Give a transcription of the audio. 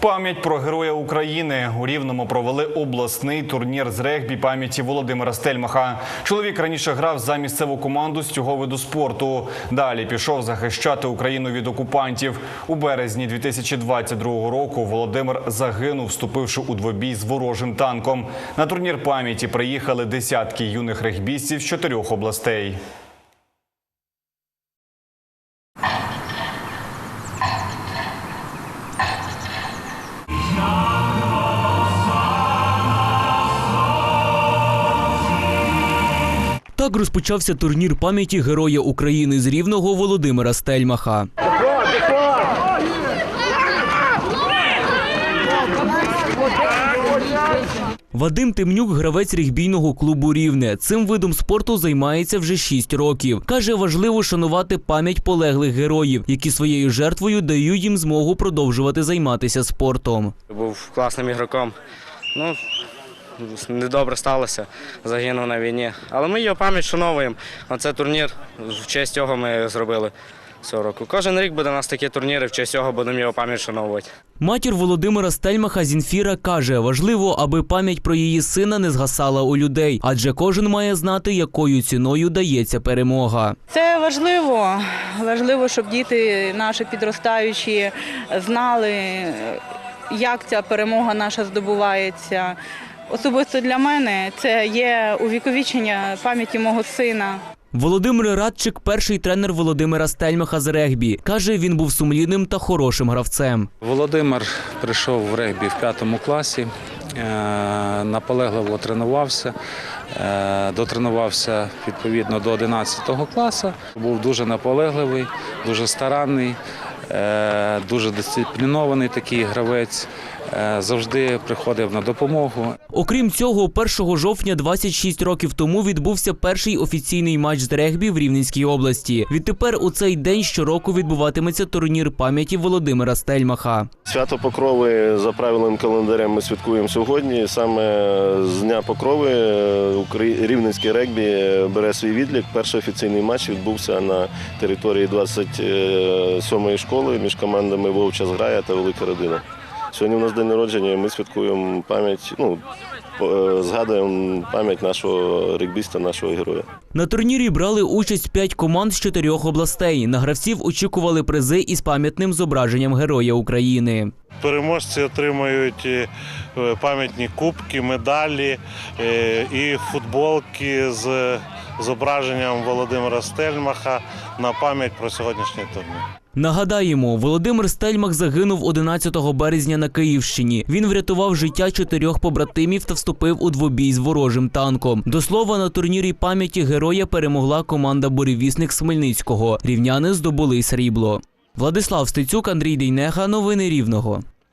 пам'ять про героя України у Рівному провели обласний турнір з регбі пам'яті Володимира Стельмаха. Чоловік раніше грав за місцеву команду з цього виду спорту. Далі пішов захищати Україну від окупантів. У березні 2022 року Володимир загинув, вступивши у двобій з ворожим танком. На турнір пам'яті приїхали десятки юних регбістів з чотирьох областей. Так розпочався турнір пам'яті Героя України з Рівного Володимира Стельмаха. Вадим Темнюк, гравець регбійного клубу Рівне. Цим видом спорту займається вже 6 років. Каже, важливо шанувати пам'ять полеглих героїв, які своєю жертвою дають їм змогу продовжувати займатися спортом. Був класним ігроком. Ну, недобре сталося, загинув на війні. Але ми його пам'ять шановуємо. Оце турнір в честь цього ми зробили цього року. Кожен рік буде у нас такі турніри, в честь цього будемо його пам'ять шановувати. Матір Володимира Стельмаха Зінфіра каже, важливо, аби пам'ять про її сина не згасала у людей, адже кожен має знати, якою ціною дається перемога. Це важливо. Важливо, щоб діти наші підростаючі знали, як ця перемога наша здобувається. Особисто для мене це є увіковічення пам'яті мого сина. Володимир Радчик, перший тренер Володимира Стельмаха з регбі, каже, він був сумлінним та хорошим гравцем. Володимир прийшов в регбі в п'ятому класі, е, наполегливо тренувався, е, дотренувався відповідно до 11 класу. Був дуже наполегливий, дуже старанний, дуже дисциплінований такий гравець. е, Завжди приходив на допомогу. Окрім цього, 1 жовтня 26 років тому відбувся перший офіційний матч з регбі в Рівненській області. Відтепер у цей день щороку відбуватиметься турнір пам'яті Володимира Стельмаха. Свято Покрови за правилним календарем ми святкуємо сьогодні. Саме з Дня Покрови е, Рівненське регбі бере свій відлік. Перший офіційний матч відбувся на території 27-ї школи між командами Вовча Зграя та Велика Родина. Сьогодні у нас день народження, і ми святкуємо пам'ять, ну, е, згадуємо пам'ять нашого регбіста, нашого героя. На турнірі брали участь п'ять команд з чотирьох областей. На гравців очікували призи із пам'ятним зображенням Героя України. Переможці отримають е, пам'ятні кубки, медалі е, і футболки з зображенням Володимира Стельмаха на пам'ять про сьогоднішній турнір. Нагадаємо, Володимир Стельмах загинув 11 березня на Київщині. Він врятував життя чотирьох побратимів та вступив у двобій з ворожим танком. До слова, на турнірі пам'яті героя перемогла команда буревісник з Хмельницького. Рівняни здобули срібло. Владислав Стецюк, Андрій Дейнеха. Новини Рівного.